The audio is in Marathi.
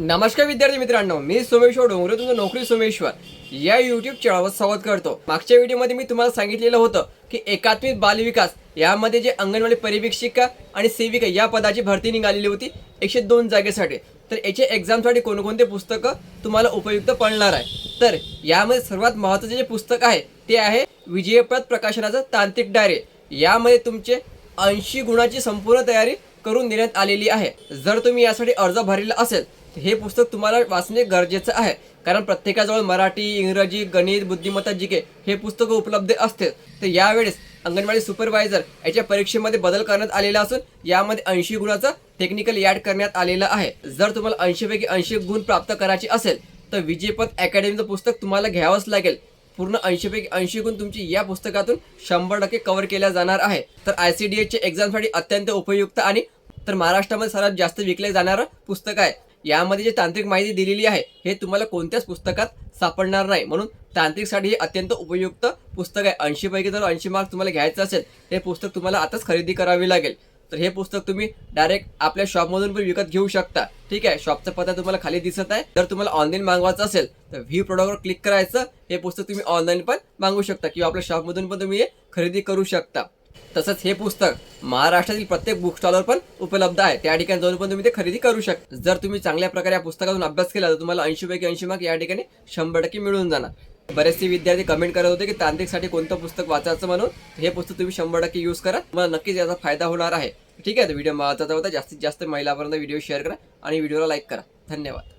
नमस्कार विद्यार्थी मित्रांनो मी सोमेश्वर डोंगरे तुमचं नोकरी सोमेश्वर. या युट्यूब चॅनलवर स्वागत करतो. मागच्या व्हिडिओमध्ये मी तुम्हाला सांगितलेलं होतं की एकात्मिक बालविकास यामध्ये जे अंगणवाडी परिवीक्षिका आणि सेविका या पदाची भरती निघालेली होती एकशे दोन जागेसाठी. तर याचे एक्झामसाठी कोणकोणते पुस्तकं तुम्हाला उपयुक्त पडणार आहे? तर यामध्ये सर्वात महत्त्वाचे जे पुस्तक आहे ते आहे विजयप्रद प्रकाशनाचं तांत्रिक डायरी. यामध्ये तुमचे ऐंशी गुणाची संपूर्ण तयारी करून देण्यात आलेली आहे. जर तुम्ही यासाठी अर्ज भरलेला असेल हे पुस्तक तुम्हाला वाचणे गरजेचं आहे. कारण प्रत्येकाजवळ मराठी इंग्रजी गणित बुद्धिमत्ता जिके हे पुस्तकं उपलब्ध असते तर यावेळेस अंगणवाडी सुपरवायझर याच्या परीक्षेमध्ये बदल करण्यात आलेला असून यामध्ये ऐंशी गुणाचं टेक्निकल ॲड करण्यात आलेलं आहे. जर तुम्हाला ऐंशीपैकी ऐंशी गुण प्राप्त करायचे असेल तर विजयपथ अकॅडमीचं पुस्तक तुम्हाला घ्यावंच लागेल. पूर्ण ऐंशीपैकी ऐंशी गुण तुमची या पुस्तकातून शंभर टक्के कव्हर केल्या जाणार आहे. तर आय सी डी एसच्या एक्झामसाठी अत्यंत उपयुक्त आणि तर महाराष्ट्रामध्ये सर्वात जास्त विकले जाणारं पुस्तक आहे. यामध्ये जे तांत्रिक माहिती दिलेली आहे हे तुम्हाला कोणत्याच पुस्तकात सापडणार नाही. म्हणून तांत्रिकसाठी हे अत्यंत उपयुक्त पुस्तक आहे. ऐंशीपैकी जर ऐंशी मार्क्स तुम्हाला घ्यायचं असेल हे पुस्तक तुम्हाला आताच खरेदी करावी लागेल. तर हे पुस्तक तुम्ही डायरेक्ट आपल्या शॉपमधून पण विकत घेऊ शकता. ठीक आहे? शॉपचा पत्ता तुम्हाला खाली दिसत आहे. जर तुम्हाला ऑनलाईन मागवायचं असेल तर व्ही प्रोडक्टवर क्लिक करायचं. हे पुस्तक तुम्ही ऑनलाईन पण मागवू शकता किंवा आपल्या शॉपमधून पण तुम्ही हे खरेदी करू शकता. तसंच हे पुस्तक महाराष्ट्रातील प्रत्येक बुक स्टॉलवर पण उपलब्ध आहे. त्या ठिकाणी जाऊन पण तुम्ही ते खरेदी करू शकता. जर तुम्ही चांगल्या प्रकारे या पुस्तकातून अभ्यास केला तर तुम्हाला ऐंशी पैकी ऐंशी मार्क या ठिकाणी शंभर टक्के मिळून जाणार. बरेचसे विद्यार्थी कमेंट करत होते की तांत्रिकसाठी कोणतं पुस्तक वाचायचं म्हणून हे पुस्तक तुम्ही शंभर टक्के यूज करा. तुम्हाला नक्कीच याचा फायदा होणार आहे. ठीक आहे तर व्हिडिओ महत्त्वाचा होता. जास्तीत जास्त महिलापर्यंत व्हिडिओ शेअर करा आणि व्हिडिओला लाईक करा. धन्यवाद.